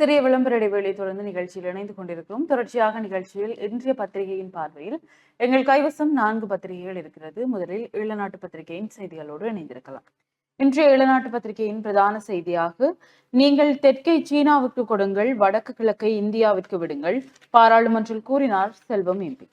சிறிய விளம்பர இடைவேளை தொடர்ந்து நிகழ்ச்சியில் இணைந்து கொண்டிருக்கிறோம். தொடர்ச்சியாக நிகழ்ச்சியில் இன்றைய பத்திரிகையின் பார்வையில் எங்கள் கைவசம் நான்கு பத்திரிகைகள் இருக்கிறது. முதலில் ஈழநாட்டு பத்திரிகையின் செய்திகளோடு இணைந்திருக்கலாம். இன்றைய ஈழநாட்டு பத்திரிகையின் பிரதான செய்தியாக நீங்கள் தெற்கை சீனாவுக்கு கொடுங்கள் வடக்கு கிழக்கை இந்தியாவிற்கு விடுங்கள் பாராளுமன்றில் கூறினார் செல்வம் எம்பி.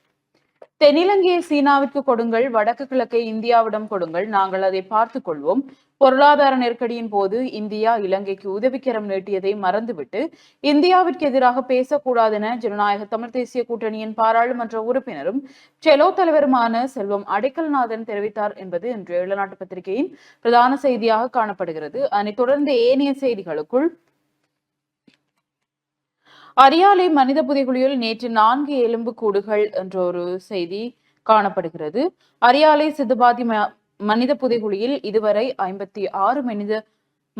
தென்னிலங்கையை சீனாவிற்கு கொடுங்கள் வடக்கு கிழக்கை இந்தியாவிடம் கொடுங்கள். நாங்கள் அதை பார்த்துக் கொள்வோம் பொருளாதார நெருக்கடியின் போது இந்தியா இலங்கைக்கு உதவிக்கரம் நீட்டியதை மறந்துவிட்டு இந்தியாவிற்கு எதிராக பேசக்கூடாதென ஜனநாயக தமிழ் தேசிய கூட்டணியின் பாராளுமன்ற உறுப்பினரும் செலோ தலைவருமான செல்வம் அடைக்கல்நாதன் தெரிவித்தார் என்பது இன்றைய இளநாட்டு பத்திரிகையின் பிரதான செய்தியாக காணப்படுகிறது. அதனைத் தொடர்ந்து ஏனைய செய்திகளுக்குள் அரியாலை மனித புதைகுழியில் நேற்று நான்கு எலும்பு கூடுகள் என்ற ஒரு செய்தி காணப்படுகிறது. அரியாலை சிதுபாதி ம- மனித புதைகுழியில் இதுவரை ஐம்பத்தி ஆறு மனித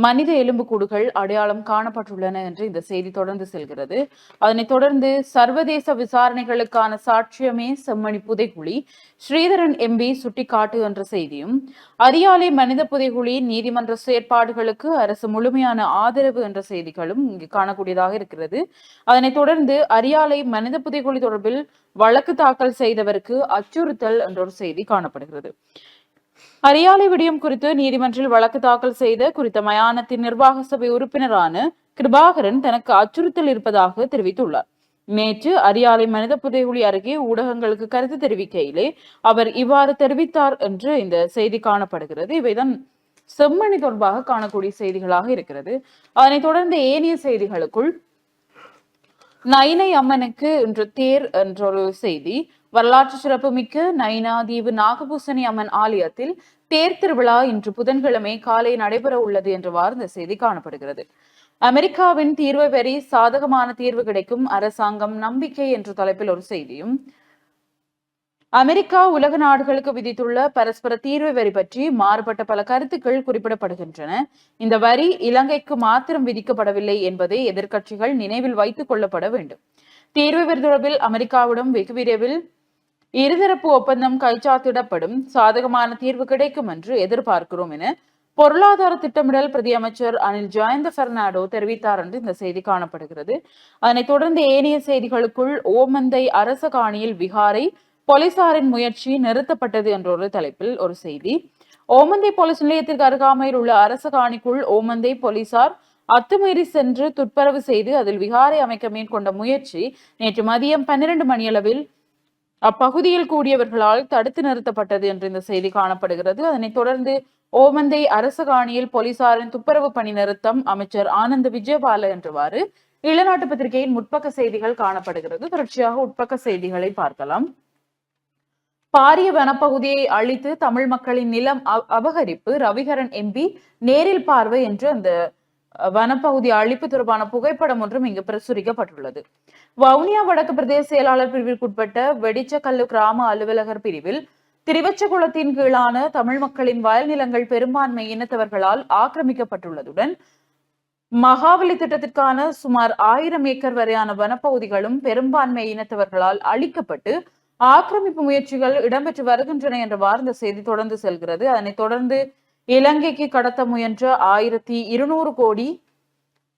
மனித எலும்புக்கூடுகள் அடையாளம் காணப்பட்டுள்ளன என்று இந்த செய்தி தொடர்ந்து செல்கிறது. அதனைத் தொடர்ந்து சர்வதேச விசாரணைகளுக்கான சாட்சியமே செம்மணி புதைகுழி ஸ்ரீதரன் எம்பி சுட்டிக்காட்டு என்ற செய்தியும் அரியாலை மனித புதைகுழி நீதிமன்ற செயற்பாடுகளுக்கு அரசு முழுமையான ஆதரவு என்ற செய்திகளும் இங்கு காணக்கூடியதாக இருக்கிறது. அதனைத் தொடர்ந்து அரியாலை மனித புதைகுழி தொடர்பில் வழக்கு தாக்கல் செய்தவருக்கு அச்சுறுத்தல் என்ற ஒரு செய்தி காணப்படுகிறது. அரியாலை விடயம் குறித்து நீதிமன்றில் வழக்கு தாக்கல் செய்த குறித்த மயானத்தின் நிர்வாக சபை உறுப்பினரான கிருபாகரன் தனக்கு அச்சுறுத்தல் இருப்பதாக தெரிவித்துள்ளார். நேற்று அரியாலை மனித புதைகுழி அருகே ஊடகங்களுக்கு கருத்து தெரிவிக்கையிலே அவர் இவ்வாறு தெரிவித்தார் என்று இந்த செய்தி காணப்படுகிறது. இவைதான் செம்மணி தொடர்பாக காணக்கூடிய செய்திகளாக இருக்கிறது. அதனைத் தொடர்ந்து ஏனைய செய்திகளுக்குள் நைனை அம்மனுக்கு இன்று தேர் என்ற ஒரு செய்தி வரலாற்று சிறப்புமிக்க நைனாதீவு நாகபூசணி அம்மன் ஆலயத்தில் தேர் திருவிழா இன்று புதன்கிழமை காலை நடைபெற உள்ளது என்றவாறு இந்த செய்தி காணப்படுகிறது. அமெரிக்காவின் தீர்வு வெறி சாதகமான தீர்வு கிடைக்கும் அரசாங்கம் நம்பிக்கை என்ற தலைப்பில் ஒரு செய்தியும். அமெரிக்கா உலக நாடுகளுக்கு விதித்துள்ள பரஸ்பர தீர்வு வரி பற்றி மாறுபட்ட பல கருத்துக்கள் குறிப்பிடப்படுகின்றன. இந்த வரி இலங்கைக்கு மாத்திரம் விதிக்கப்படவில்லை என்பதை எதிர்க்கட்சிகள் நினைவில் வைத்துக் கொள்ளப்பட வேண்டும். தீர்வு வரி தொடர்பில் அமெரிக்காவிடம் வெகு விரைவில் இருதரப்பு ஒப்பந்தம் கைச்சாத்திடப்படும். சாதகமான தீர்வு கிடைக்கும் என்று எதிர்பார்க்கிறோம் என பொருளாதார திட்டமிடல் பிரதி அமைச்சர் அனில் ஜெயந்த பெர்னாடோ தெரிவித்தார் என்று இந்த செய்தி காணப்படுகிறது. அதனைத் தொடர்ந்து ஏனைய செய்திகளுக்குள் ஓமந்தை அரச காணியில் விகாரை போலீசாரின் முயற்சி நிறுத்தப்பட்டது என்ற ஒரு தலைப்பில் ஒரு செய்தி. ஓமந்தை போலீஸ் நிலையத்திற்கு அருகாமையில் உள்ள அரச காணிக்குள் ஓமந்தை போலீசார் அத்துமீறி சென்று துட்பரவு செய்து அதில் விகாரை அமைக்க மேற்கொண்ட முயற்சி நேற்று மதியம் பன்னிரண்டு மணியளவில் அப்பகுதியில் கூடியவர்களால் தடுத்து நிறுத்தப்பட்டது என்று இந்த செய்தி காணப்படுகிறது. அதனைத் தொடர்ந்து ஓமந்தை அரச காணியில் போலீசாரின் துப்புரவு பணி நிறுத்தம் அமைச்சர் ஆனந்த் விஜயபால என்றவாறு இளநாட்டு பத்திரிகையின் முற்பக்க செய்திகள் காணப்படுகிறது. தொடர்ச்சியாக உட்பக்க செய்திகளை பார்க்கலாம். பாரிய வனப்பகுதியை அழித்து தமிழ் மக்களின் நிலம் அ- அபகரிப்பு ரவிகரன் எம்பி நேரில் பார்வை என்று அந்த வனப்பகுதி அழிப்பு தொடர்பான புகைப்படம் ஒன்றும் இங்கு பிரசுரிக்கப்பட்டுள்ளது. வவுனியா வடக்கு பிரதேச செயலாளர் பிரிவிற்குட்பட்ட வெடிச்சக்கல்லு கிராம அலுவலகர் பிரிவில் திருவச்சகுளத்தின் கீழான தமிழ் மக்களின் வயல் நிலங்கள் பெரும்பான்மை இனத்தவர்களால் ஆக்கிரமிக்கப்பட்டுள்ளதுடன் மகாவலி திட்டத்திற்கான சுமார் ஆயிரம் ஏக்கர் வரையான வனப்பகுதிகளும் பெரும்பான்மை இனத்தவர்களால் அழிக்கப்பட்டு ஆக்கிரமிப்பு முயற்சிகள் இடம்பெற்று வருகின்றன என்ற வார்ந்த செய்தி தொடர்ந்து செல்கிறது. அதனைத் தொடர்ந்து இலங்கைக்கு கடத்த முயன்ற ஆயிரத்தி இருநூறு கோடி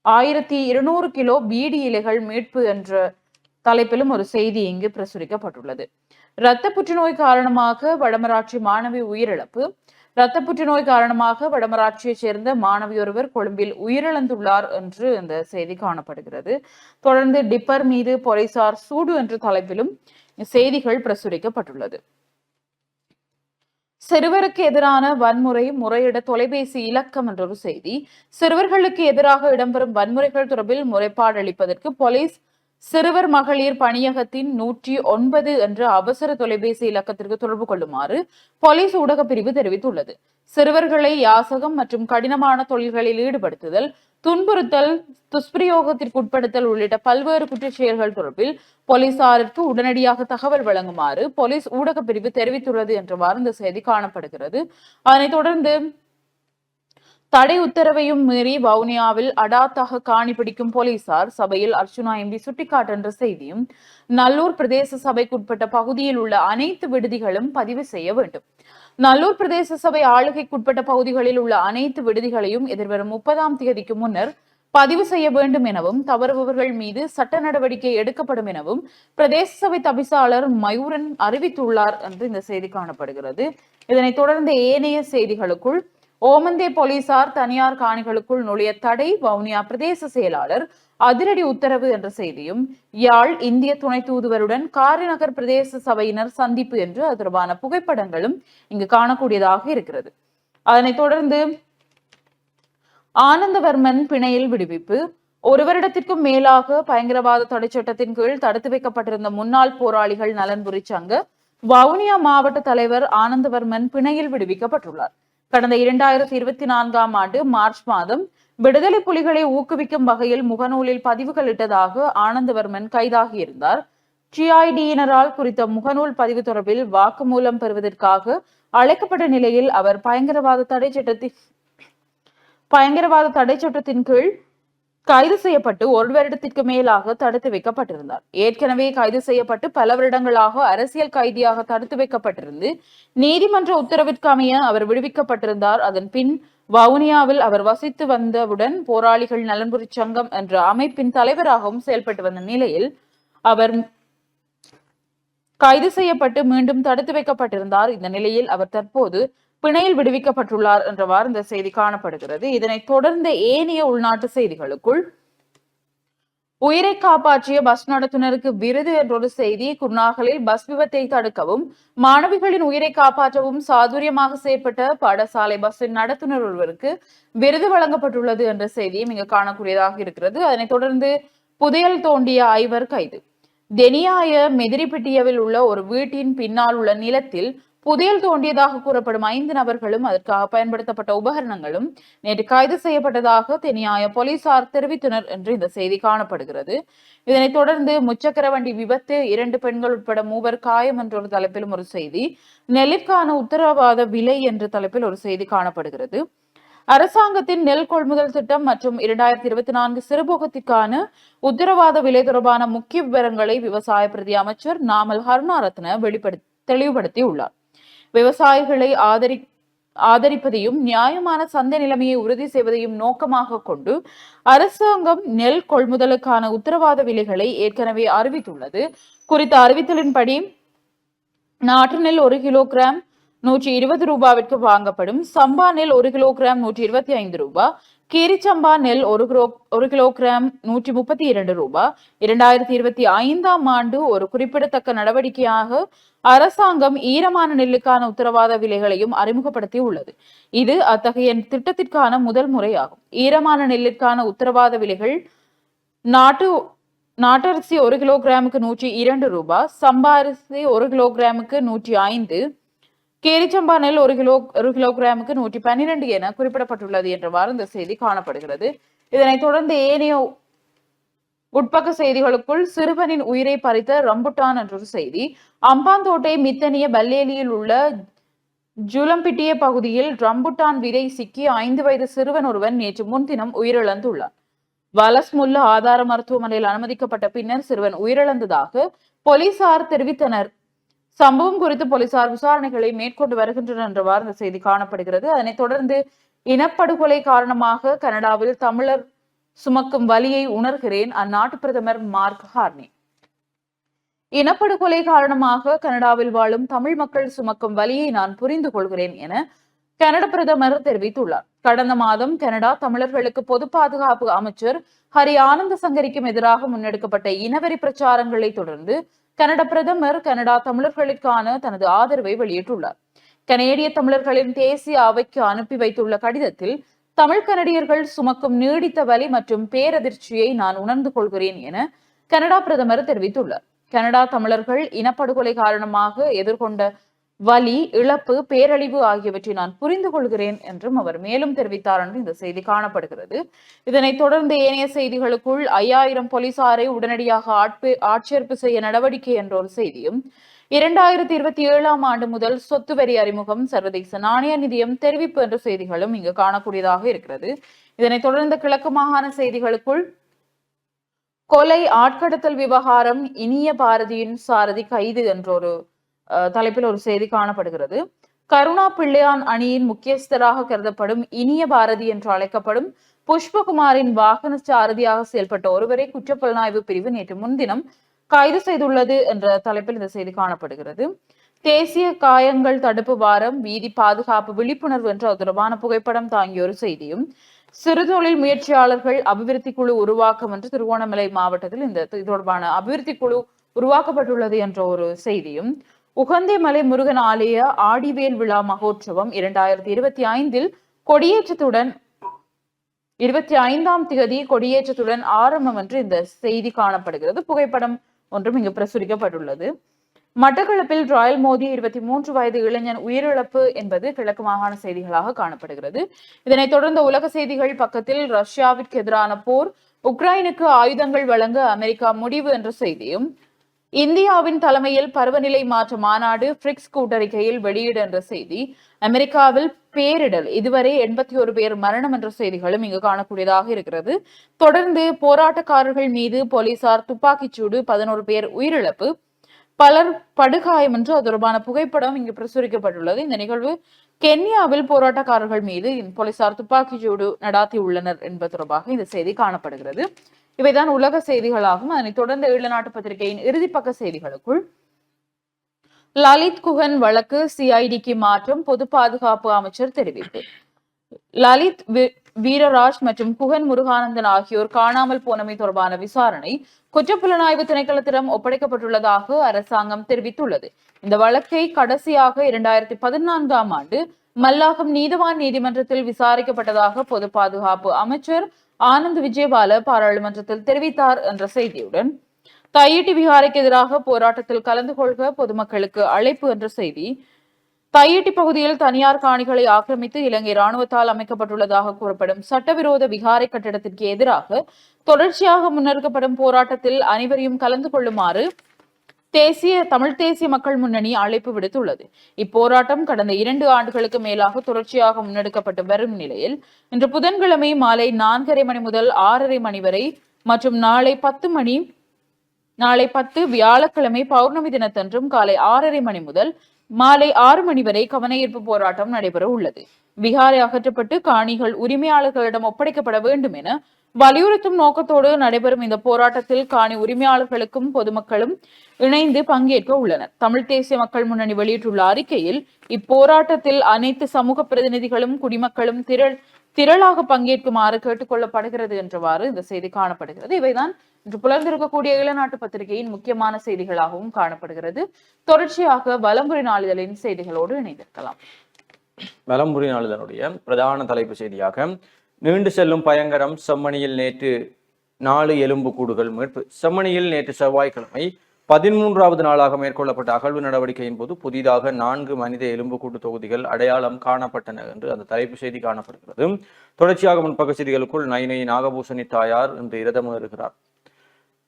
ஆயிரத்தி இருநூறு கிலோ பீடி இலைகள் மீட்பு என்ற தலைப்பிலும் ஒரு செய்தி இங்கு பிரசுரிக்கப்பட்டுள்ளது. இரத்த புற்றுநோய் காரணமாக வடமராட்சி மாணவி உயிரிழப்பு. இரத்த புற்றுநோய் காரணமாக வடமராட்சியைச் சேர்ந்த மாணவி ஒருவர் கொழும்பில் உயிரிழந்துள்ளார் என்று இந்த செய்தி காணப்படுகிறது. தொடர்ந்து டிப்பர் மீது போலீசார் சூடு என்ற தலைப்பிலும் செய்திகள் பிரசுரிக்கப்பட்டுள்ளது. சிறுவருக்கு எதிரான வன்முறை முறையிட தொலைபேசி இலக்கம் என்ற ஒரு செய்தி. சிறுவர்களுக்கு எதிராக இடம்பெறும் வன்முறைகள் தொடர்பில் முறைப்பாடு அளிப்பதற்கு போலீஸ் சிறுவர் மகளிர் பணியகத்தின் நூற்றி ஒன்பது என்ற அவசர தொலைபேசி இலக்கத்திற்கு தொடர்பு கொள்ளுமாறு போலீஸ் ஊடக பிரிவு தெரிவித்துள்ளது. சிறுவர்களை யாசகம் மற்றும் கடினமான தொழில்களில் ஈடுபடுத்துதல் துன்புறுத்தல் துஷ்பிரயோகத்திற்குட்படுத்தல் உள்ளிட்ட பல்வேறு குற்றச் செயல்கள் தொடர்பில் போலீசாருக்கு உடனடியாக தகவல் வழங்குமாறு போலீஸ் ஊடக பிரிவு தெரிவித்துள்ளது என்றவாறு இந்த செய்தி காணப்படுகிறது. அதனைத் தொடர்ந்து தடை உத்தரவையும் மீறி வவுனியாவில் அடாத்தாக காணி பிடிக்கும் போலீசார் சபையில் அர்ச்சுனா எம்பி சுட்டிக்காட்டுன்ற செய்தியும் நல்லூர் பிரதேச சபைக்குட்பட்ட பகுதியில் உள்ள அனைத்து விடுதிகளும் பதிவு செய்ய வேண்டும். நல்லூர் பிரதேச சபை ஆளுகைக்குட்பட்ட பகுதிகளில் உள்ள அனைத்து விடுதிகளையும் எதிர்வரும் முப்பதாம் தேதிக்கு முன்னர் பதிவு செய்ய வேண்டும் எனவும் தவறுபவர்கள் மீது சட்ட நடவடிக்கை எடுக்கப்படும் எனவும் பிரதேச சபை தபிசாளர் மயூரன் அறிவித்துள்ளார் என்று இந்த செய்தி காணப்படுகிறது. இதனைத் தொடர்ந்து ஏனைய செய்திகளுக்குள் ஓமந்தே போலீசார் தனியார் காணிகளுக்குள் நுழைய தடை வவுனியா பிரதேச செயலாளர் அதிரடி உத்தரவு என்ற செய்தியும் யாழ் இந்திய துணை தூதுவருடன் காரிநகர் பிரதேச சபையினர் சந்திப்பு என்று அது தொடர்பான புகைப்படங்களும் இங்கு காணக்கூடியதாக இருக்கிறது. அதனைத் தொடர்ந்து ஆனந்தவர்மன் பிணையில் விடுவிப்பு ஒரு வருடத்திற்கும் மேலாக பயங்கரவாத தடை சட்டத்தின் கீழ் தடுத்து வைக்கப்பட்டிருந்த முன்னாள் போராளிகள் நலன்புரி சங்க வவுனியா மாவட்ட தலைவர் ஆனந்தவர்மன் பிணையில் விடுவிக்கப்பட்டுள்ளார். கடந்த இரண்டாயிரத்தி இருபத்தி நான்காம் ஆண்டு மார்ச் மாதம் விடுதலை புலிகளை ஊக்குவிக்கும் வகையில் முகநூலில் பதிவுகள் இட்டதாக ஆனந்தவர்மன் கைதாகியிருந்தார். டிஐடியினரால் குறித்த முகநூல் பதிவு தொடர்பில் வாக்குமூலம் பெறுவதற்காக அழைக்கப்பட்ட நிலையில் அவர் பயங்கரவாத தடை சட்டத்தின் பயங்கரவாத தடை சட்டத்தின் கீழ் கைது செய்யப்பட்டு ஒரு வருடத்திற்கு மேலாக தடுத்து வைக்கப்பட்டிருந்தார். ஏற்கனவே கைது செய்யப்பட்டு பல வருடங்களாக அரசியல் கைதியாக தடுத்து வைக்கப்பட்டிருந்து நீதிமன்ற உத்தரவிற்கு அமைய அவர் விடுவிக்கப்பட்டிருந்தார். அதன் பின் வவுனியாவில் அவர் வசித்து வந்தவுடன் போராளிகள் நலன்புரி சங்கம் என்ற அமைப்பின் தலைவராகவும் செயல்பட்டு வந்த நிலையில் அவர் கைது செய்யப்பட்டு மீண்டும் தடுத்து வைக்கப்பட்டிருந்தார். இந்த நிலையில் அவர் தற்போது பிணையில் விடுவிக்கப்பட்டுள்ளார் என்றவாறு இந்த செய்தி காணப்படுகிறது. இதனைத் தொடர்ந்த ஏனைய உள்நாட்டு செய்திகளுக்குள் உயிரை காப்பாற்றிய பஸ் நடத்துனருக்கு விருது என்றொரு செய்தி குர்நாகலில் பஸ் விபத்தை தடுக்கவும் மாணவிகளின் உயிரை காப்பாற்றவும் சாதுரியமாக செய்யப்பட்ட பாடசாலை பஸ்ஸின் நடத்துனர் ஒருவருக்கு விருது வழங்கப்பட்டுள்ளது என்ற செய்தியும் இங்கு காணக்கூடியதாக இருக்கிறது. அதனைத் தொடர்ந்து புதையல் தோண்டிய ஐவர் கைது. தெனியாய மெதிரிப்பிட்டியவில் உள்ள ஒரு வீட்டின் பின்னால் உள்ள நிலத்தில் புதையல் தோண்டியதாக கூறப்படும் ஐந்து நபர்களும் அதற்காக பயன்படுத்தப்பட்ட உபகரணங்களும் நேற்று கைது செய்யப்பட்டதாக தெனியாய போலீசார் தெரிவித்தனர் என்று இந்த செய்தி காணப்படுகிறது. இதனைத் தொடர்ந்து முச்சக்கர வண்டி விபத்து இரண்டு பெண்கள் உட்பட மூவர் காயம் என்ற ஒரு தலைப்பிலும் ஒரு செய்தி நெல்லிற்கான உத்தரவாத விலை என்ற தலைப்பில் ஒரு செய்தி காணப்படுகிறது. அரசாங்கத்தின் நெல் கொள்முதல் திட்டம் மற்றும் இரண்டாயிரத்தி இருபத்தி நான்கு சிறுபோகத்திற்கான உத்தரவாத விலை தொடர்பான முக்கிய விவரங்களை விவசாய பிரதி அமைச்சர் நாமல் கருணாரத்ன வெளிப்படுத்தி தெளிவுபடுத்தியுள்ளார். விவசாயிகளை ஆதரி ஆதரிப்பதையும் நியாயமான சந்தை நிலைமையை உறுதி செய்வதையும் நோக்கமாக கொண்டு அரசாங்கம் நெல் கொள்முதலுக்கான உத்தரவாத விலைகளை ஏற்கனவே அறிவித்துள்ளது. குறித்த அறிவித்தலின்படி நாற்று நெல் ஒரு கிலோகிராம் நூற்றி இருபது ரூபாவிற்கு வாங்கப்படும் சம்பா நெல் ஒரு கிலோகிராம் நூற்றி இருபத்தி ஐந்து ரூபாய் கீரிச்சம்பா நெல் ஒரு கிலோ ஒரு கிலோகிராம் நூற்றி முப்பத்தி இரண்டு ரூபாய் இரண்டாயிரத்தி இருபத்தி ஐந்தாம் ஆண்டு ஒரு குறிப்பிடத்தக்க நடவடிக்கையாக அரசாங்கம் ஈரமான நெல்லுக்கான உத்தரவாத விலைகளையும் அறிமுகப்படுத்தி உள்ளது. இது அத்தகைய திட்டத்திற்கான முதல் முறையாகும். ஈரமான நெல்லிற்கான உத்தரவாத விலைகள் நாட்டு நாட்டரிசி ஒரு கிலோகிராமுக்கு நூற்றி இரண்டு ரூபாய் சம்பா அரிசி ஒரு கிலோகிராமுக்கு நூற்றி ஐந்து கேரிச்சம்பானில் ஒரு கிலோ ஒரு கிலோகிராமுக்கு நூற்றி பன்னிரண்டு என குறிப்பிடப்பட்டுள்ளது என்றவாறு இந்த செய்தி காணப்படுகிறது. இதனைத் தொடர்ந்து ஏனைய உட்பக்க செய்திகளுக்குள் சிறுவனின் உயிரை பறித்த ரம்புட்டான் என்றொரு செய்தி. அம்பாந்தோட்டை மித்தனிய பல்லேலியில் உள்ள ஜுலம்பிட்டிய பகுதியில் ரம்புட்டான் விதை சிக்கி ஐந்து வயது சிறுவன் ஒருவன் நேற்று முன்தினம் உயிரிழந்துள்ளார் வலஸ்முல்ல ஆதார மருத்துவமனையில் அனுமதிக்கப்பட்ட பின்னர் சிறுவன் உயிரிழந்ததாக போலீசார் தெரிவித்தனர். சம்பவம் குறித்து போலீசார் விசாரணைகளை மேற்கொண்டு வருகின்றனர் என்றவாறு இந்த செய்தி காணப்படுகிறது. அதனைத் தொடர்ந்து இனப்படுகொலை காரணமாக கனடாவில் தமிழர் சுமக்கும் வலியை உணர்கிறேன். அந்நாட்டு பிரதமர் மார்க் ஹார்னி. இனப்படுகொலை காரணமாக கனடாவில் வாழும் தமிழ் மக்கள் சுமக்கும் வலியை நான் புரிந்து கொள்கிறேன் என கனடா பிரதமர் தெரிவித்துள்ளார். கடந்த மாதம் கனடா தமிழர்களுக்கு பொது பாதுகாப்பு அமைச்சர் ஹரி ஆனந்த சங்கரிக்கும் எதிராக முன்னெடுக்கப்பட்ட இனவெறி பிரச்சாரங்களை தொடர்ந்து கனடா பிரதமர் கனடா தமிழர்களுக்கான தனது ஆதரவை வெளியிட்டுள்ளார். கனேடிய தமிழர்களின் தேசிய அவைக்கு அனுப்பி வைத்துள்ள கடிதத்தில் தமிழ் கனடியர்கள் சுமக்கும் நீடித்த வலி மற்றும் பேரதிர்ச்சியை நான் உணர்ந்து கொள்கிறேன் என கனடா பிரதமர் தெரிவித்துள்ளார். கனடா தமிழர்கள் இனப்படுகொலை காரணமாக எதிர்கொண்ட வலி இழப்பு பேரழிவு ஆகியவற்றை நான் புரிந்து கொள்கிறேன் என்றும் அவர் மேலும் தெரிவித்தார் என்று இந்த செய்தி காணப்படுகிறது. இதனைத் தொடர்ந்து ஏனைய செய்திகளுக்குள் ஐயாயிரம் போலீசாரை உடனடியாக ஆட்பே ஆட்சேர்ப்பு செய்ய நடவடிக்கை என்ற ஒரு செய்தியும் இரண்டாயிரத்தி இருபத்தி ஏழாம் ஆண்டு முதல் சொத்து வரி அறிமுகம் சர்வதேச நாணய நிதியம் தெரிவிப்பு என்ற செய்திகளும் இங்கு காணக்கூடியதாக இருக்கிறது. இதனைத் தொடர்ந்து கிழக்கு மாகாண செய்திகளுக்குள் கொலை ஆட்கடத்தல் விவகாரம் இனிய பாரதியின் சாரதி கைது என்ற ஒரு தலைப்பில் ஒரு செய்தி காணப்படுகிறது. கருணா பிள்ளையான் அணியின் முக்கியஸ்தராக கருதப்படும் இனிய பாரதி என்று அழைக்கப்படும் புஷ்பகுமாரின் வாகன சாரதியாக செயல்பட்ட ஒருவரை குற்றப்புலனாய்வு பிரிவு நேற்று முன்தினம் கைது செய்துள்ளது என்ற தலைப்பில் இந்த செய்தி காணப்படுகிறது. தேசிய காயங்கள் தடுப்பு வாரம் வீதி பாதுகாப்பு விழிப்புணர்வு என்ற தொடர்பான புகைப்படம் தாங்கிய ஒரு செய்தியும் சிறுதொழில் முயற்சியாளர்கள் அபிவிருத்தி குழு உருவாக்கம் என்று திருவோணமலை மாவட்டத்தில் இந்த தொடர்பான அபிவிருத்தி குழு உருவாக்கப்பட்டுள்ளது என்ற ஒரு செய்தியும் உகந்தைமலை முருகன் ஆலய ஆடிவேல் விழா மகோற்சவம் இரண்டாயிரத்தி இருபத்தி ஐந்தில் கொடியேற்றத்துடன் இருபத்தி ஐந்தாம் திகதி கொடியேற்றத்துடன் ஆரம்பம் என்று இந்த செய்தி காணப்படுகிறது. புகைப்படம் ஒன்றும் இங்கு பிரசுரிக்கப்பட்டுள்ளது. மட்டக்களப்பில் ராயல் மோதி இருபத்தி மூன்று வயது இளைஞன் உயிரிழப்பு என்பது கிழக்கு மாகாண செய்திகளாக காணப்படுகிறது. இதனைத் தொடர்ந்து உலக செய்திகள் பக்கத்தில் ரஷ்யாவிற்கு எதிரான போர் உக்ரைனுக்கு ஆயுதங்கள் வழங்க அமெரிக்கா முடிவு என்ற செய்தியும் இந்தியாவின் தலைமையில் பருவநிலை மாற்ற மாநாடு பிரிக்ஸ் கூட்டறிக்கையில் வெளியீடு என்ற செய்தி அமெரிக்காவில் பேரிடல் இதுவரை எண்பத்தி ஒரு பேர் மரணம் என்ற செய்திகளும் இங்கு காணக்கூடியதாக இருக்கிறது. தொடர்ந்து போராட்டக்காரர்கள் மீது போலீசார் துப்பாக்கிச்சூடு பதினோரு பேர் உயிரிழப்பு பலர் படுகாயம் என்று அது தொடர்பான புகைப்படம் இங்கு பிரசுரிக்கப்பட்டுள்ளது. இந்த நிகழ்வு கென்யாவில் போராட்டக்காரர்கள் மீது போலீசார் துப்பாக்கிச்சூடு நடாத்தியுள்ளனர் என்பது தொடர்பாக இந்த செய்தி காணப்படுகிறது. இவைதான் உலக செய்திகளாகும். அதனைத் தொடர்ந்து ஈழ நாட்டு பத்திரிகையின் இறுதி பக்க செய்திகளுக்குள். லலித் குகன் வழக்கு சிஐடிக்கு மாற்றம் பொது பாதுகாப்பு அமைச்சர் தெரிவிப்பு. லலித் வீரராஜ் மற்றும் குகன் முருகானந்தன் ஆகியோர் காணாமல் போனமை தொடர்பான விசாரணை குற்றப்புலனாய்வு திணைக்களத்திடம் ஒப்படைக்கப்பட்டுள்ளதாக அரசாங்கம் தெரிவித்துள்ளது. இந்த வழக்கை கடைசியாக இரண்டாயிரத்தி பதினான்காம் ஆண்டு மல்லாகம் நீதவான் நீதிமன்றத்தில் விசாரிக்கப்பட்டதாக பொது பாதுகாப்பு அமைச்சர் ஆனந்த் விஜயபால பாராளுமன்றத்தில் தெரிவித்தார் என்ற செய்தியுடன் தையிட்டி விகாரைக்கு எதிராக போராட்டத்தில் கலந்து கொள்க பொதுமக்களுக்கு அழைப்பு என்ற செய்தி தையிட்டி பகுதியில் தனியார் காணிகளை ஆக்கிரமித்து இலங்கை ராணுவத்தால் அமைக்கப்பட்டுள்ளதாக கூறப்படும் சட்டவிரோத விகாரை கட்டிடத்திற்கு எதிராக தொடர்ச்சியாக முன்னெடுக்கப்படும் போராட்டத்தில் அனைவரையும் கலந்து கொள்ளுமாறு தேசிய தமிழ் தேசிய மக்கள் முன்னணி அழைப்பு விடுத்துள்ளது. இப்போராட்டம் கடந்த இரண்டு ஆண்டுகளுக்கு மேலாக தொடர்ச்சியாக முன்னெடுக்கப்பட்டு வரும் நிலையில் இன்று புதன்கிழமை மாலை நான்கரை மணி முதல் ஆறரை மணி வரை மற்றும் நாளை பத்து மணி நாளை பத்து வியாழக்கிழமை பௌர்ணமி தினத்தன்றும் காலை ஆறரை மணி முதல் மாலை ஆறு மணி வரை கவனஈர்ப்பு போராட்டம் நடைபெற உள்ளது. விகாரை அகற்றப்பட்டு காணிகள் உரிமையாளர்களிடம் ஒப்படைக்கப்பட வேண்டும் என வலியுறுத்தும் நோக்கத்தோடு நடைபெறும் இந்த போராட்டத்தில் காணி உரிமையாளர்களுக்கும் பொதுமக்களும் இணைந்து பங்கேற்க உள்ளனர். தமிழ் தேசிய மக்கள் முன்னணி வெளியிட்டுள்ள அறிக்கையில் இப்போராட்டத்தில் அனைத்து சமூக பிரதிநிதிகளும் குடிமக்களும் திரள் திரளாக பங்கேற்குமாறு கேட்டுக்கொள்ளப்படுகிறது என்றவாறு இந்த செய்தி காணப்படுகிறது. இவைதான் இன்று புலர்ந்திருக்கக்கூடிய இளநாட்டு பத்திரிகையின் முக்கியமான செய்திகளாகவும் காணப்படுகிறது. தொடர்ச்சியாக வலம்புரி நாளிதழின் செய்திகளோடு இணைந்திருக்கலாம். வலம்புரி நாளிதழுடைய பிரதான தலைப்பு செய்தியாக நீண்டு செல்லும் பயங்கரம் செம்மணியில் நேற்று நாலு எலும்பு கூடுகள் மீட்பு. செம்மணியில் நேற்று செவ்வாய்க்கிழமை பதிமூன்றாவது நாளாக மேற்கொள்ளப்பட்ட அகழ்வு நடவடிக்கையின் போது புதிதாக நான்கு மனித எலும்புக்கூட்டு தொகுதிகள் அடையாளம் காணப்பட்டன என்று அந்த தலைப்பு செய்தி காணப்படுகிறது. தொடர்ச்சியாக முன்பக்க செய்திகளுக்குள் நைனை நாகபூஷணி தாயார் இன்று இரதமேறுகிறார்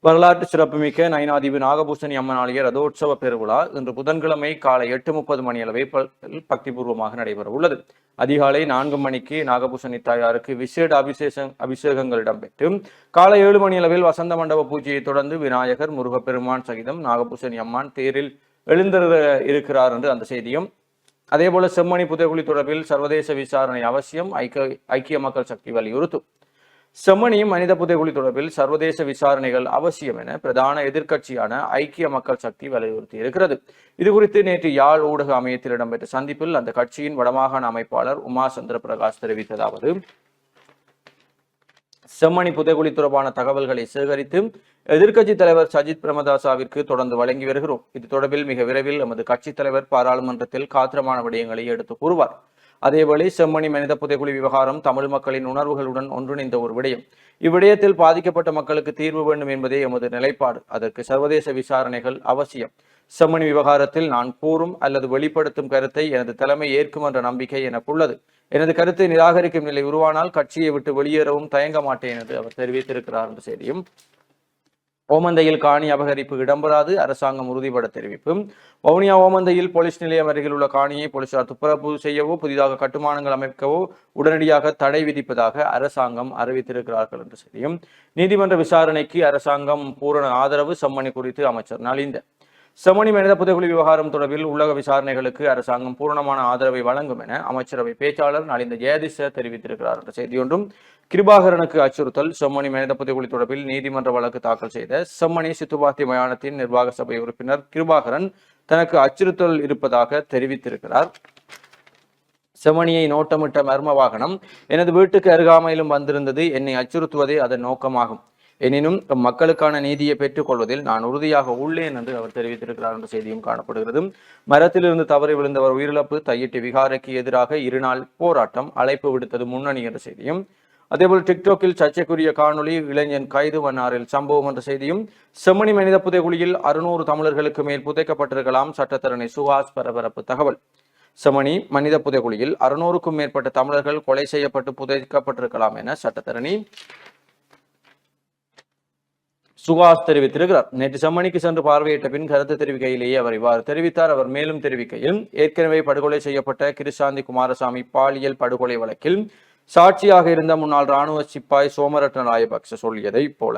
வரலாற்று சிறப்புமிக்க நயனாதீவு நாகபூஷணி அம்மன் ஆலய ரதோற்சவ பெருவிழா இன்று புதன்கிழமை காலை எட்டு முப்பது மணியளவை அளவை பக்திபூர்வமாக நடைபெற உள்ளது. அதிகாலை நான்கு மணிக்கு நாகபூஷணி தாயாருக்கு விசேட அபிஷேகம் அபிஷேகங்கள் இடம்பெற்று காலை ஏழு மணியளவில் வசந்த மண்டப பூஜையை தொடர்ந்து விநாயகர் முருகப்பெருமான் சகிதம் நாகபூஷணி அம்மான் தேரில் எழுந்தருள இருக்கிறார் என்று அந்த செய்தியும். அதேபோல செம்மணி புதைகுழி தொடர்பில் சர்வதேச விசாரணை அவசியம் ஐக்கிய ஐக்கிய மக்கள் சக்தி வலியுறுத்தும். செம்மணியும் மனித புதைகுழி தொடர்பில் சர்வதேச விசாரணைகள் அவசியம் என பிரதான எதிர்க்கட்சியான ஐக்கிய மக்கள் சக்தி வலியுறுத்தி இருக்கிறது. இது குறித்து நேற்று யாழ் ஊடக அமையத்தில் இடம்பெற்ற சந்திப்பில் அந்த கட்சியின் வடமாகாண அமைப்பாளர் உமா சந்திர பிரகாஷ் தெரிவித்ததாவது செம்மணி புதைகுழி தொடர்பான தகவல்களை சேகரித்து எதிர்க்கட்சி தலைவர் சஜித் பிரமதாசாவிற்கு தொடர்ந்து வழங்கி வருகிறோம். இது தொடர்பில் மிக விரைவில் எமது கட்சித் தலைவர் பாராளுமன்றத்தில் காத்திரமான விடயங்களை எடுத்து கூறுவார். அதேவேளை செம்மணி மனித புதைக்குழி விவகாரம் தமிழ் மக்களின் உணர்வுகளுடன் ஒன்றிணைந்த ஒரு விடயம். இவ்விடயத்தில் பாதிக்கப்பட்ட மக்களுக்கு தீர்வு வேண்டும் என்பதே எமது நிலைப்பாடு. அதற்கு சர்வதேச விசாரணைகள் அவசியம். செம்மணி விவகாரத்தில் நான் கூறும் அல்லது வெளிப்படுத்தும் கருத்தை எனது தலைமை ஏற்கும் என்ற நம்பிக்கை எனக்குள்ளது. எனது கருத்தை நிராகரிக்கும் நிலை உருவானால் கட்சியை விட்டு வெளியேறவும் தயங்க மாட்டேன் என்று அவர் தெரிவித்திருக்கிறார் என்ற செய்தியும். ஓமந்தையில் காணி அபகரிப்பு இடம்பெறாது. அரசாங்கம் உறுதிபட தெரிவிப்பு. வவுனியா ஓமந்தையில் போலீஸ் நிலையம் அருகில் உள்ள காணியை போலீசார் துப்புரவு செய்யவோ புதிதாக கட்டுமானங்கள் அமைக்கவோ உடனடியாக தடை விதிப்பதாக அரசாங்கம் அறிவித்திருக்கிறார்கள் என்று செய்தியும். நீதிமன்ற விசாரணைக்கு அரசாங்கம் பூரண ஆதரவு சம்மணி குறித்து அமைச்சர் நலிந்த செமணி மனித புதைகுழி விவகாரம் தொடர்பில் உலக விசாரணைகளுக்கு அரசாங்கம் பூரணமான ஆதரவை வழங்கும் என அமைச்சரவை பேச்சாளர் நலிந்த ஜெயதிச தெரிவித்திருக்கிறார் என்ற செய்தியொன்றும் கிருபாகரனுக்கு அச்சுறுத்தல் செம்மணி மனித புதைகுழி தொடர்பில் நீதிமன்ற வழக்கு தாக்கல் செய்த செம்மணி சித்துபாத்தி மயானத்தின் நிர்வாக சபை உறுப்பினர் கிருபாகரன் தனக்கு அச்சுறுத்தல் இருப்பதாக தெரிவித்திருக்கிறார். செமணியை நோட்டமிட்ட மர்ம வாகனம் எனது வீட்டுக்கு அருகாமையிலும் வந்திருந்தது என்னை அச்சுறுத்துவதே அதன் நோக்கமாகும். எனினும் மக்களுக்கான நீதியை பெற்றுக் கொள்வதில் நான் உறுதியாக உள்ளேன் என்று அவர் தெரிவித்திருக்கிறார் என்ற செய்தியும் காணப்படுகிறது. மரத்திலிருந்து தவறி விழுந்தவர் உயிரிழப்பு தையிட்டு விகாரைக்கு எதிராக இருநாள் போராட்டம் அழைப்பு விடுத்தது முன்னணி என்ற செய்தியும் அதேபோல் டிக்டாக்கில் சர்ச்சைக்குரிய காணொளி இளைஞன் கைது வண்ணாரில் சம்பவம் என்ற செய்தியும் செம்மணி மனித புதைகுழியில் அறுநூறு தமிழர்களுக்கு மேல் புதைக்கப்பட்டிருக்கலாம் சட்டத்தரணி சுஹாஸ் பரபரப்பு தகவல். செமணி மனித புதைகுழியில் அறுநூறுக்கும் மேற்பட்ட தமிழர்கள் கொலை செய்யப்பட்டு புதைக்கப்பட்டிருக்கலாம் என சட்டத்தரணி சுகாஸ் தெரிவித்திருக்கிறார். நேற்று செம்மணிக்கு சென்று பார்வையிட்ட பின் கருத்து தெரிவிக்கையிலேயே அவர் இவ்வாறு தெரிவித்தார். அவர் மேலும் தெரிவிக்கையில் ஏற்கனவே படுகொலை செய்யப்பட்ட கிருஷாந்தி குமாரசாமி பாலியல் படுகொலை வழக்கில் சாட்சியாக இருந்த முன்னாள் ராணுவ சிப்பாய் சோமரட்ன ராயபக்ச சொல்லியதை போல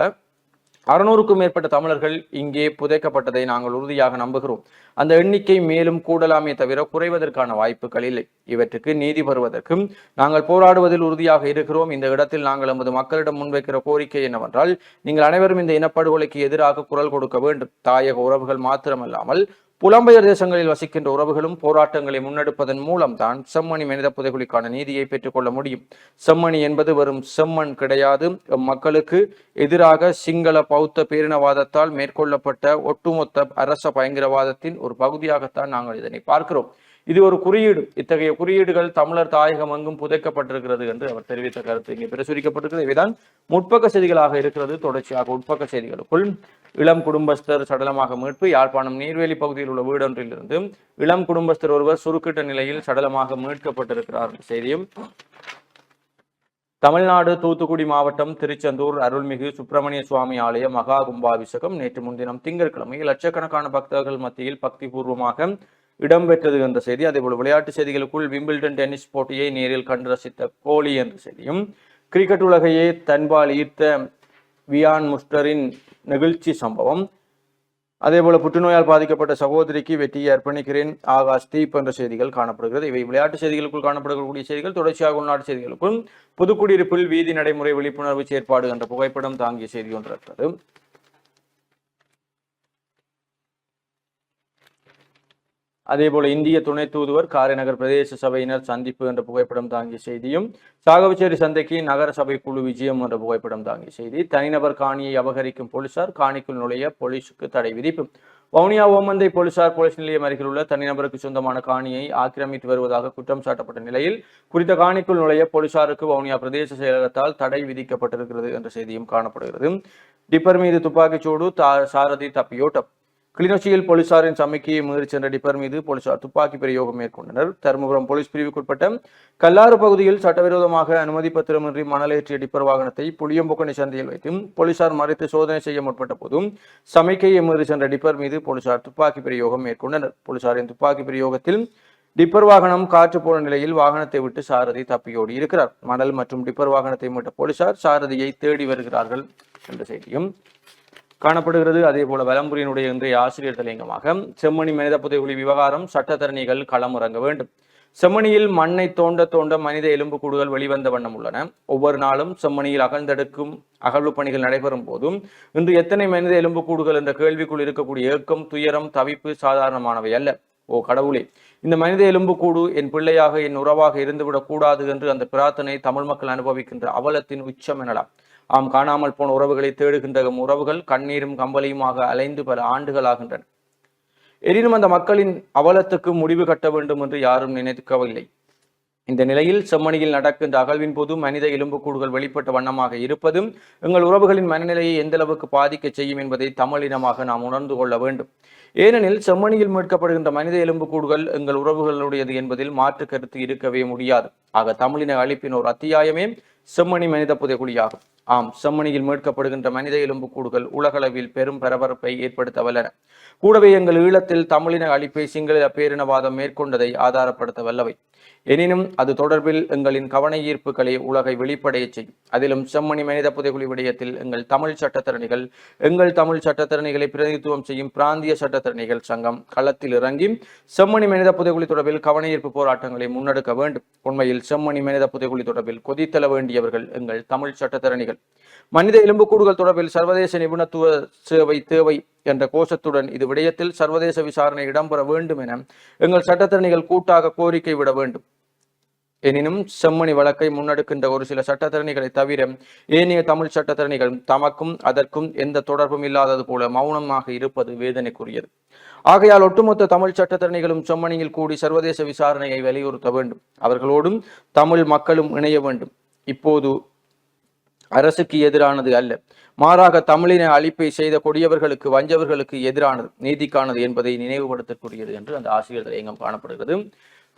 அறுநூறுக்கும் மேற்பட்ட தமிழர்கள் இங்கே புதைக்கப்பட்டதை நாங்கள் உறுதியாக நம்புகிறோம். அந்த எண்ணிக்கை மேலும் கூடலாமே தவிர குறைவதற்கான வாய்ப்புகள் இல்லை. இவற்றுக்கு நீதி பெறுவதற்கும் நாங்கள் போராடுவதில் உறுதியாக இருக்கிறோம். இந்த இடத்தில் நாங்கள் எமது மக்களிடம் முன்வைக்கிற கோரிக்கை என்னவென்றால் நீங்கள் அனைவரும் இந்த இனப்படுகொலைக்கு எதிராக குரல் கொடுக்க வேண்டும். தாயக உறவுகள் மாத்திரமல்லாமல் புலம்பெயர் தேசங்களில் வசிக்கின்ற உறவுகளும் போராட்டங்களை முன்னெடுப்பதன் மூலம்தான் செம்மணி மனித புதைகுலிக்கான நீதியை பெற்றுக்கொள்ள முடியும். செம்மணி என்பது வெறும் செம்மண் கிடையாது. மக்களுக்கு எதிராக சிங்கள பௌத்த பேரினவாதத்தால் மேற்கொள்ளப்பட்ட ஒட்டுமொத்த அரச பயங்கரவாதத்தின் ஒரு பகுதியாகத்தான் நாங்கள் இதனை பார்க்கிறோம். இது ஒரு குறியீடு. இத்தகைய குறியீடுகள் தமிழர் தாயகம் அங்கும் புதைக்கப்பட்டிருக்கிறது என்று அவர் தெரிவித்த கருத்து இங்கே பிரசுரிக்கப்பட்டிருக்கிறது. இவைதான் முற்பக்க செய்திகளாக இருக்கிறது. தொடர்ச்சியாக உட்பக்க செய்திகளுக்குள் இளம் குடும்பஸ்தர் சடலமாக மீட்பு யாழ்ப்பாணம் நீர்வேலி பகுதியில் உள்ள வீடொன்றிலிருந்து இளம் குடும்பஸ்தர் ஒருவர் சுருக்கிட்ட நிலையில் சடலமாக மீட்கப்பட்டிருக்கிறார் செய்தியும் தமிழ்நாடு தூத்துக்குடி மாவட்டம் திருச்செந்தூர் அருள்மிகு சுப்பிரமணிய சுவாமி ஆலய மகா கும்பாபிஷேகம் நேற்று முன்தினம் திங்கட்கிழமை லட்சக்கணக்கான பக்தர்கள் மத்தியில் பக்தி பூர்வமாக இடம்பெற்றது என்ற செய்தி. அதேபோல் விளையாட்டு செய்திகளுக்குள் விம்பிள்டன் டென்னிஸ் போட்டியை நேரில் கண்டு ரசித்த கோலி என்ற செய்தியும் கிரிக்கெட் உலகையே தன்பால் ஈர்த்த வியான் முஸ்டரின் நெகிழ்ச்சி சம்பவம். அதேபோல புற்றுநோயால் பாதிக்கப்பட்ட சகோதரிக்கு வெற்றியை அர்ப்பணிக்கிறேன் ஆகாஷ் தீப் என்ற செய்திகள் காணப்படுகிறது. இவை விளையாட்டு செய்திகளுக்குள் காணப்படக்கூடிய செய்திகள். தொடர்ச்சியாக உள்நாட்டு செய்திகளுக்கும் புதுக்குடியிருப்பில் வீதி நடைமுறை விழிப்புணர்வு செயற்பாடு என்ற புகைப்படம் தாங்கிய செய்தி ஒன்று இருக்கிறது அதேபோல இந்திய துணை தூதுவர் காரைநகர் பிரதேச சபையினர் சந்திப்பு என்ற புகைப்படம் தாங்கிய செய்தியும் சாகவச்சேரி சந்தைக்கு நகர சபை குழு விஜயம் என்ற புகைப்படம் தாங்கிய செய்தி. தனிநபர் காணியை அபகரிக்கும் போலீசார் காணிக்குள் நுழைய போலீசுக்கு தடை விதிப்பு. வவுனியா ஓமந்தை போலீசார் போலீஸ் நிலையம் அருகில் உள்ள தனிநபருக்கு சொந்தமான காணியை ஆக்கிரமித்து வருவதாக குற்றம் சாட்டப்பட்ட நிலையில் குறித்த காணிக்குள் நுழைய போலீசாருக்கு வவுனியா பிரதேச செயலகத்தால் தடை விதிக்கப்பட்டிருக்கிறது என்ற செய்தியும் காணப்படுகிறது. டிப்பர் மீது துப்பாக்கிச்சூடு தா- சாரதி தப்பியோட்டம். கிளிநொச்சியில் போலீசாரின் சமைக்கையை மீறி சென்ற டிப்பர் மீது போலீசார் துப்பாக்கி பிரயோகம் மேற்கொண்டனர். தருமபுரம் போலீஸ் பிரிவுக்குட்பட்ட கல்லாறு பகுதியில் சட்டவிரோதமாக அனுமதி பத்திரமின்றி மணலேற்றிய டிப்பர் வாகனத்தை புளியம்பொக்கணி சந்தையில் வைத்து போலீசார் மறைத்து சோதனை செய்ய முற்பட்ட போதும் சமைக்கையை மீறி சென்ற டிப்பர் மீது போலீசார் துப்பாக்கி பிரயோகம் மேற்கொண்டனர். போலீசாரின் துப்பாக்கி பிரயோகத்தில் டிப்பர் வாகனம் காற்று போன நிலையில் வாகனத்தை விட்டு சாரதி தப்பியோடி இருக்கிறார். மணல் மற்றும் டிப்பர் வாகனத்தை மீட்ட போலீசார் சாரதியை தேடி வருகிறார்கள் என்ற செய்தியும் காணப்படுகிறது. அதே போல வலம்புரியினுடைய இன்றைய ஆசிரியர் தலையங்கமாக செம்மணி மனித புதைகுழி விவகாரம் சட்டத்தரணிகள் களமிறங்க வேண்டும். செம்மணியில் மண்ணை தோண்ட தோண்ட மனித எலும்புக்கூடுகள் வெளிவந்த வண்ணம் உள்ளன. ஒவ்வொரு நாளும் செம்மணியில் அகழ்ந்தெடுக்கும் அகழ்வு பணிகள் நடைபெறும் போதும் இன்று எத்தனை மனித எலும்புக்கூடுகள் என்ற கேள்விக்குள் இருக்கக்கூடிய ஏக்கம் துயரம் தவிப்பு சாதாரணமானவை அல்ல. ஓ கடவுளே இந்த மனித எலும்புக்கூடு என் பிள்ளையாக என் உறவாக இருந்துவிடக் கூடாது என்று அந்த பிரார்த்தனை தமிழ் மக்கள் அனுபவிக்கின்ற அவலத்தின் உச்சம் எனலாம். ஆம் காணாமல் போன உறவுகளை தேடுகின்ற உறவுகள் கண்ணீரும் கம்பளியுமாக அலைந்து பல ஆண்டுகள் ஆகின்றன. எனினும் அந்த மக்களின் அவலத்துக்கு முடிவு கட்ட வேண்டும் என்று யாரும் நினைக்கவில்லை. இந்த நிலையில் செம்மணியில் நடக்கின்ற அகழ்வின் போது மனித எலும்புக்கூடுகள் வெளிப்பட்ட வண்ணமாக இருப்பதும் எங்கள் உறவுகளின் மனநிலையை எந்த அளவுக்கு பாதிக்க செய்யும் என்பதை தமிழினமாக நாம் உணர்ந்து கொள்ள வேண்டும். ஏனெனில் செம்மணியில் மீட்கப்படுகின்ற மனித எலும்புக்கூடுகள் எங்கள் உறவுகளுடையது என்பதில் மாற்று கருத்து இருக்கவே முடியாது. ஆக தமிழின அழிப்பின் ஒரு அத்தியாயமே செம்மணி மனித புதைகுழியாகும். ஆம் செம்மணியில் மீட்கப்படுகின்ற மனித எலும்புக்கூடுகள் உலகளவில் பெரும் பரபரப்பை ஏற்படுத்த வல்லன கூடவே எங்கள் ஈழத்தில் தமிழின அழிப்பை சிங்கள பேரினவாதம் மேற்கொண்டதை ஆதாரப்படுத்த வல்லவை எனினும் அது தொடர்பில் எங்களின் கவன ஈர்ப்புகளை உலகை வெளிப்படைய செய்யும். அதிலும் செம்மணி மனித புதைகுழி விடயத்தில் எங்கள் தமிழ் சட்டத்தரணிகள் எங்கள் தமிழ் சட்டத்திறணிகளை பிரதிநிதித்துவம் செய்யும் பிராந்திய சட்டத்திறணிகள் சங்கம் களத்தில் இறங்கி செம்மணி மனித புதைகுழி தொடர்பில் கவன ஈர்ப்பு போராட்டங்களை முன்னெடுக்க வேண்டும். உண்மையில் செம்மணி மனித புதைகுழி தொடர்பில் கொதித்தள வேண்டியவர்கள் எங்கள் தமிழ் சட்டத்தரணிகள் மனித எலும்புக்கூடுகள் தொடர்பில் சர்வதேச நிபுணத்துவ சேவை தேவை என்ற கோஷத்துடன் இது விடயத்தில் சர்வதேச விசாரணை இடம்பெற வேண்டும் என எங்கள் சட்டத்தரணிகள் கூட்டாக கோரிக்கை விட வேண்டும். எனினும் செம்மணி வழக்கை முன்னெடுக்கின்ற ஒரு சில சட்டத்தரணிகளை தவிர ஏனைய தமிழ் சட்டத்தரணிகள் தமக்கும் அதற்கும் எந்த தொடர்பும் இல்லாதது போல மௌனமாக இருப்பது வேதனைக்குரியது. ஆகையால் ஒட்டுமொத்த தமிழ் சட்டத்தரணிகளும் செம்மணியில் கூடி சர்வதேச விசாரணையை வலியுறுத்த வேண்டும். அவர்களோடும் தமிழ் மக்களும் இணைய வேண்டும். இப்போது அரசுக்கு எதிரானது அல்ல. மாறாக தமிழின அழிப்பை செய்த கொடியவர்களுக்கு வஞ்சவர்களுக்கு எதிரானது நீதிக்கானது என்பதை நினைவுபடுத்தக்கூடியது என்று அந்த ஆசிரியர் தலையங்கம் காணப்படுகிறது.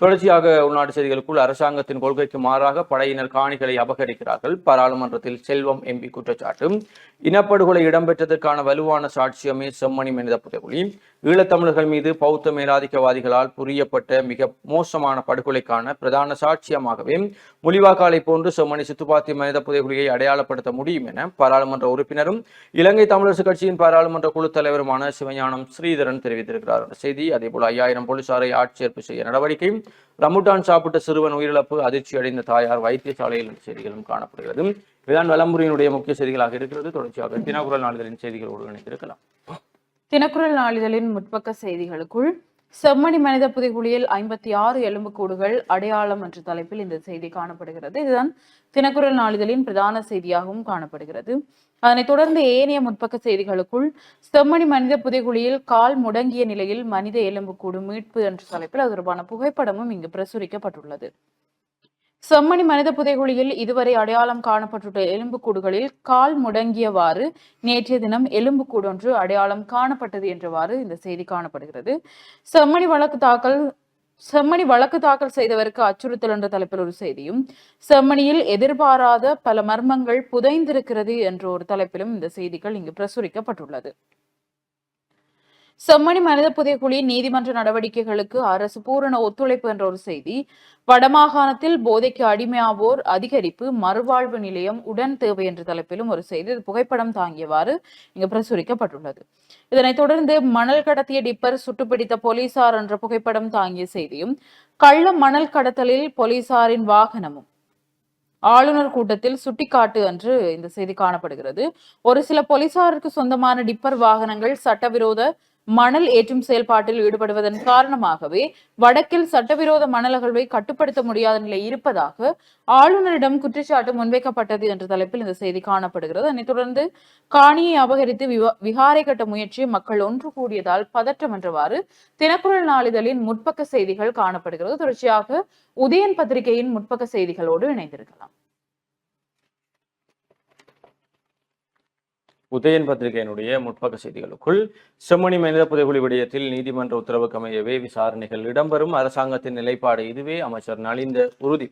தொடர்ச்சியாக உள்நாட்டு செய்திகளுக்குள் அரசாங்கத்தின் கொள்கைக்கு மாறாக படையினர் காணிகளை அபகரிக்கிறார்கள். பாராளுமன்றத்தில் செல்வம் எம்பி குற்றச்சாட்டு இனப்படுகொலை இடம்பெற்றதற்கான வலுவான சாட்சியமே செம்மணி மனித புதைகுழி. ஈழத்தமிழர்கள் மீது பௌத்த மேலாதிக்கவாதிகளால் புரியப்பட்ட மிக மோசமான படுகொலைக்கான பிரதான சாட்சியமாகவே முலிவாக்காலை போன்று செம்மணி சித்துப்பாத்தி மனித புதைகுழியை அடையாளப்படுத்த முடியும் என பாராளுமன்ற உறுப்பினரும் இலங்கை தமிழரசு கட்சியின் பாராளுமன்ற குழு தலைவருமான சிவஞானம் ஸ்ரீதரன் தெரிவித்திருக்கிறார். செய்தி அதேபோல் ஐயாயிரம் போலீசாரை ஆட்சேர்ப்பு செய்ய நடவடிக்கை ரமுட்டான் சாப்பிட்ட சிறுவன் உயிரிழப்பு அதிர்ச்சி அடைந்த தாயார் வைத்தியசாலையில் செய்திகளும் காணப்படுகிறது. இதுதான் வலம்புரியினுடைய முக்கிய செய்திகளாக இருக்கிறது. தொடர்ச்சியாக தினக்குரல் நாளிதழின் செய்திகளோடு இணைத்திருக்கலாம் தினக்குரல் நாளிதழின் முற்பக்க செய்திகளுக்குள் செம்மணி மனித புதைகுழியில் ஐம்பத்தி ஆறு எலும்புக்கூடுகள் அடையாளம் என்ற தலைப்பில் இந்த செய்தி காணப்படுகிறது. இதுதான் தினக்குரல் நாளிதழின் பிரதான செய்தியாகவும் காணப்படுகிறது. அதனைத் தொடர்ந்து ஏனைய முற்பக்க செய்திகளுக்குள் செம்மணி மனித புதைகுழியில் கால் முடங்கிய நிலையில் மனித எலும்புக்கூடு மீட்பு என்ற தலைப்பில் அது தொடர்பான புகைப்படமும் இங்கு பிரசுரிக்கப்பட்டுள்ளது. செம்மணி மனித புதைகுழியில் இதுவரை அடையாளம் காணப்பட்டுள்ள எலும்புக்கூடுகளில் கால் முடங்கியவாறு நேற்றைய தினம் எலும்புக்கூடு ஒன்று அடையாளம் காணப்பட்டது என்றவாறு இந்த செய்தி காணப்படுகிறது. செம்மணி வழக்கு தாக்கல் செம்மணி வழக்கு தாக்கல் செய்தவருக்கு அச்சுறுத்தல் என்ற தலைப்பில் ஒரு செய்தியும் செம்மணியில் எதிர்பாராத பல மர்மங்கள் புதைந்திருக்கிறது என்ற ஒரு தலைப்பிலும் இந்த செய்திகள் இங்கு பிரசுரிக்கப்பட்டுள்ளது. செம்மணி மனித புதைக்குழி நீதிமன்ற நடவடிக்கைகளுக்கு அரசு பூரண ஒத்துழைப்பு என்ற ஒரு செய்தி. வடமாகாணத்தில் போதைக்கு அடிமையாவோர் அதிகரிப்பு மறுவாழ்வு நிலையம் உடன் தேவை என்ற தலைப்பிலும் ஒரு செய்தி. புகைப்படம் தாங்கியவாறு இங்கு பிரசுரிக்கப்பட்டுள்ளது. இதனைத் தொடர்ந்து மணல் கடத்திய டிப்பர் சுட்டுப்பிடித்த போலீசார் என்ற புகைப்படம் தாங்கிய செய்தியும் கள்ள மணல் கடத்தலில் போலீசாரின் வாகனமும். ஆளுநர் கூட்டத்தில் சுட்டிக்காட்டு என்று இந்த செய்தி காணப்படுகிறது. ஒரு சில போலீசாருக்கு சொந்தமான டிப்பர் வாகனங்கள் சட்டவிரோத மணல் ஏற்றும் செயல்பாட்டில் ஈடுபடுவதன் காரணமாகவே வடக்கில் சட்டவிரோத மணல் அகழ்வை கட்டுப்படுத்த முடியாத நிலை இருப்பதாக ஆளுநரிடம் குற்றச்சாட்டு முன்வைக்கப்பட்டது என்ற தலைப்பில் இந்த செய்தி காணப்படுகிறது. அதனைத் தொடர்ந்து காணியை அபகரித்து விவா- விகாரை கட்ட முயற்சி மக்கள் ஒன்று கூடியதால் பதற்றம் என்றவாறு தினக்குரல் நாளிதழின் முற்பக்க செய்திகள் காணப்படுகிறது. தொடர்ச்சியாக உதயன் பத்திரிகையின் முற்பக்க செய்திகளோடு இணைந்திருக்கலாம். உதயன் பத்திரிகையினுடைய முற்பக்க செய்திகளுக்குள் செம்மணி மனித புதைகுழி விடயத்தில் நீதிமன்ற உத்தரவுக்கு அமையவே விசாரணைகள் இடம்பெறும். அரசாங்கத்தின் நிலைப்பாடு இதுவே. அமைச்சர் நலிந்த உறுதி.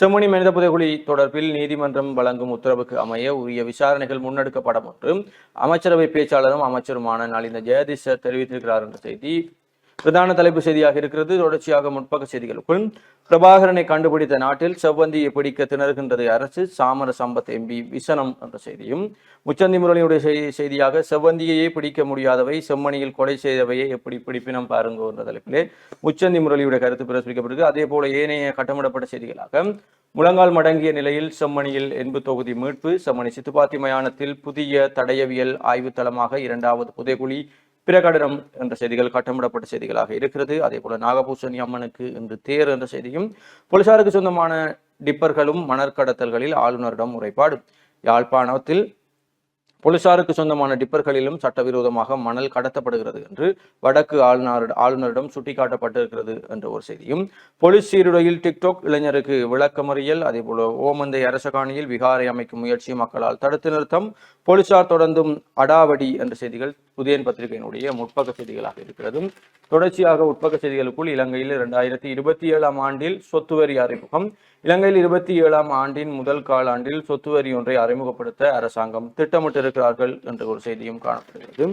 செம்மணி மனித புதைகுழி தொடர்பில் நீதிமன்றம் வழங்கும் உத்தரவுக்கு அமைய உரிய விசாரணைகள் முன்னெடுக்கப்படும் என்று அமைச்சரவை பேச்சாளரும் அமைச்சருமான நலிந்த ஜெயதிஷ தெரிவித்திருக்கிறார் என்ற செய்தி பிரதான தலைப்பு செய்தியாக இருக்கிறது. தொடர்ச்சியாக முற்பக்க செய்திகளுக்குள் பிரபாகரனை கண்டுபிடித்த நாட்டில் செவ்வந்தியை பிடிக்க திணறுகின்றது அரசு. சாமர சம்பத் எம்பி விசனம் என்ற செய்தியும் முச்சந்தி முரளியுடைய செய்தி செய்தியாக செவ்வந்தியையே பிடிக்க முடியாதவை செம்மணியில் கொலை செய்தவையே எப்படி பிடிப்பினம் பாருங்க என்ற தலைப்பிலே முச்சந்தி முரளியுடைய கருத்து பிரசுரிக்கப்பட்டிருக்கு. அதே போல ஏனைய கட்டமிடப்பட்ட செய்திகளாக முழங்கால் மடங்கிய நிலையில் செம்மணியில் என்பு தொகுதி மீட்பு செம்மணி சித்துப்பாத்தி மயானத்தில் புதிய தடயவியல் ஆய்வு தளமாக இரண்டாவது புதைகுழி பிரகடனம் என்ற செய்திகள் கட்டமிடப்பட்ட செய்திகளாக இருக்கிறது. அதே போல நாகபூசணி அம்மனுக்கு இன்று தேர் என்ற செய்தியும் போலீசாருக்கு சொந்தமான டிப்பர்களும் மணற்கடத்தல்களில் ஆளுநரிடம் முறைப்பாடு. யாழ்ப்பாணத்தில் போலீசாருக்கு சொந்தமான டிப்பர்களிலும் சட்டவிரோதமாக மணல் கடத்தப்படுகிறது என்று வடக்கு ஆளுநர் ஆளுநரிடம் சுட்டிக்காட்டப்பட்டிருக்கிறது என்ற ஒரு செய்தியும் போலீஸ் சீருடையில் டிக்டாக் இளைஞருக்கு விளக்கமறியல் அதேபோல ஓமந்தை அரசகாணியில் விகாரை அமைக்கும் முயற்சி மக்களால் தடுத்து நிறுத்தம் போலீசார் தொடர்ந்தும் அடாவடி என்ற செய்திகள் புதியன் பத்திரிகையினுடைய முற்பக்க செய்திகளாக இருக்கிறது. தொடர்ச்சியாக உட்பக்க செய்திகளுக்குள் இலங்கையில் இரண்டாயிரத்தி இருபத்தி ஏழாம் ஆண்டில் சொத்து வரி அறிமுகம். இலங்கையில் இருபத்தி ஏழாம் ஆண்டின் முதல் காலாண்டில் சொத்து வரி ஒன்றை அறிமுகப்படுத்த அரசாங்கம் திட்டமிட்டிருக்கிறார்கள் என்ற ஒரு செய்தியும் காணப்படுகிறது.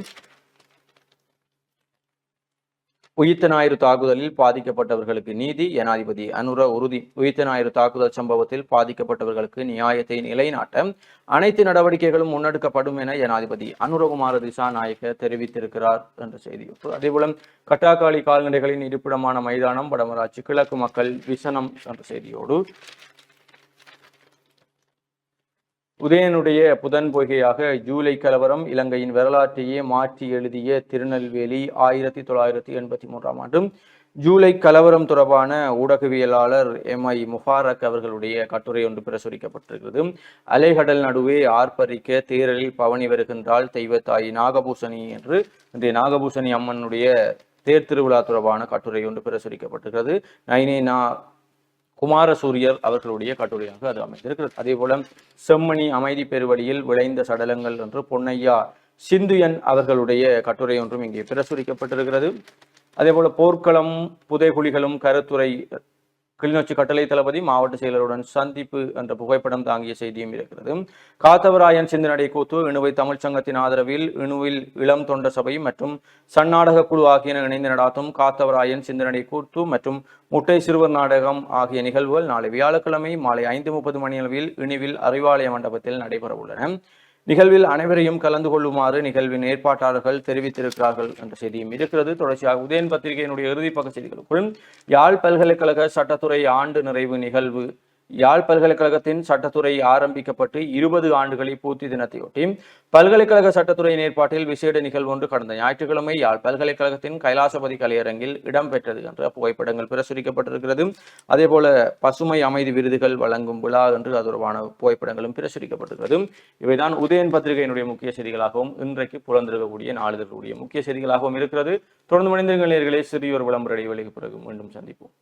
உயிர்த்த ஞாயிறு தாக்குதலில் பாதிக்கப்பட்டவர்களுக்கு நீதி ஜனாதிபதி அனுர உறுதி. உயிர்த்த ஞாயிறு தாக்குதல் சம்பவத்தில் பாதிக்கப்பட்டவர்களுக்கு நியாயத்தை நிலைநாட்ட அனைத்து நடவடிக்கைகளும் முன்னெடுக்கப்படும் என ஜனாதிபதி அனுரகுமார திசாநாயக்க தெரிவித்திருக்கிறார் என்ற செய்தி அதேபோல கட்டாக்காளி கால்நடைகளின் இருப்பிடமான மைதானம் வடமராட்சி கிழக்கு மக்கள் விசனம் என்ற செய்தியோடு உதயனுடைய புதன் பொய்கையாக ஜூலை கலவரம் இலங்கையின் வரலாற்றையே மாற்றி எழுதிய திருநெல்வேலி ஆயிரத்தி தொள்ளாயிரத்தி எண்பத்தி மூன்றாம் ஆண்டும். ஜூலை கலவரம் தொடர்பான ஊடகவியலாளர் எம் ஐ முஃபாரக் அவர்களுடைய கட்டுரை ஒன்று பிரசுரிக்கப்பட்டிருக்கிறது. அலைகடல் நடுவே ஆர்ப்பரிக்க தேரலில் பவனி வருகின்றாள் தெய்வத்தாய் நாகபூசணி என்று. இன்றைய நாகபூசணி அம்மனுடைய தேர் திருவிழா தொடர்பான கட்டுரை ஒன்று பிரசுரிக்கப்பட்டிருக்கிறது. நைனே நா குமாரசூரியர் அவர்களுடைய கட்டுரையாக அது அமைந்திருக்கிறது. அதே போல செம்மணி அமைதி பெருவழியில் விளைந்த சடலங்கள் என்று பொன்னையா சிந்துயன் அவர்களுடைய கட்டுரை ஒன்றும் இங்கே பிரசுரிக்கப்பட்டிருக்கிறது. அதே போல போர்க்களம் புதைகுழிகளும் கருத்துரை கிளிநொச்சி கட்டளை தளபதி மாவட்ட செயலருடன் சந்திப்பு என்ற புகைப்படம் தாங்கிய செய்தியும் இருக்கிறது. காத்தவராயன் சிந்தனடை கூத்து இணுவை தமிழ்ச் சங்கத்தின் ஆதரவில் இணுவில் இளம் தொண்ட சபை மற்றும் சன்னாடக குழு ஆகியன இணைந்து நடாத்தும் காத்தவராயன் சிந்தனடை கூத்து மற்றும் முட்டை சிறுவர் நாடகம் ஆகிய நிகழ்வுகள் நாளை வியாழக்கிழமை மாலை ஐந்து முப்பது மணி அளவில் இணுவில் அறிவாலய மண்டபத்தில் நடைபெற உள்ளன நிகழ்வில் அனைவரையும் கலந்து கொள்ளுமாறு நிகழ்வின் ஏற்பாட்டாளர்கள் தெரிவித்திருக்கிறார்கள் என்ற செய்தியும் இருக்கிறது. தொடர்ச்சியாக உதயன் பத்திரிகையினுடைய இறுதிப்பக்க செய்திகளுக்குள் யாழ் பல்கலைக்கழக சட்டத்துறை ஆண்டு நிறைவு நிகழ்வு யாழ் பல்கலைக்கழகத்தின் சட்டத்துறை ஆரம்பிக்கப்பட்டு இருபது ஆண்டுகளை பூர்த்தி தினத்தையொட்டி பல்கலைக்கழக சட்டத்துறை ஏற்பாட்டில் விசேட நிகழ்வு ஒன்று கடந்த ஞாயிற்றுக்கிழமை யாழ் பல்கலைக்கழகத்தின் கைலாசபதி கலையரங்கில் இடம்பெற்றது என்ற புகைப்படங்கள் பிரசுரிக்கப்பட்டிருக்கிறது. அதே போல பசுமை அமைதி விருதுகள் வழங்கும் விழா என்று அது தொடர்பான புகைப்படங்களும் பிரசுரிக்கப்பட்டிருக்கிறது. இவைதான் உதயன் பத்திரிகையினுடைய முக்கிய செய்திகளாகவும் இன்றைக்கு புலந்திருக்கக்கூடிய நாளிதழ்களுடைய முக்கிய செய்திகளாகவும் இருக்கிறது. தொடர்ந்து மனிதர்கள் நேர்களே சிறியோர் விளம்பர இடைவெளிக்கு பிறகு மீண்டும் சந்திப்போம்.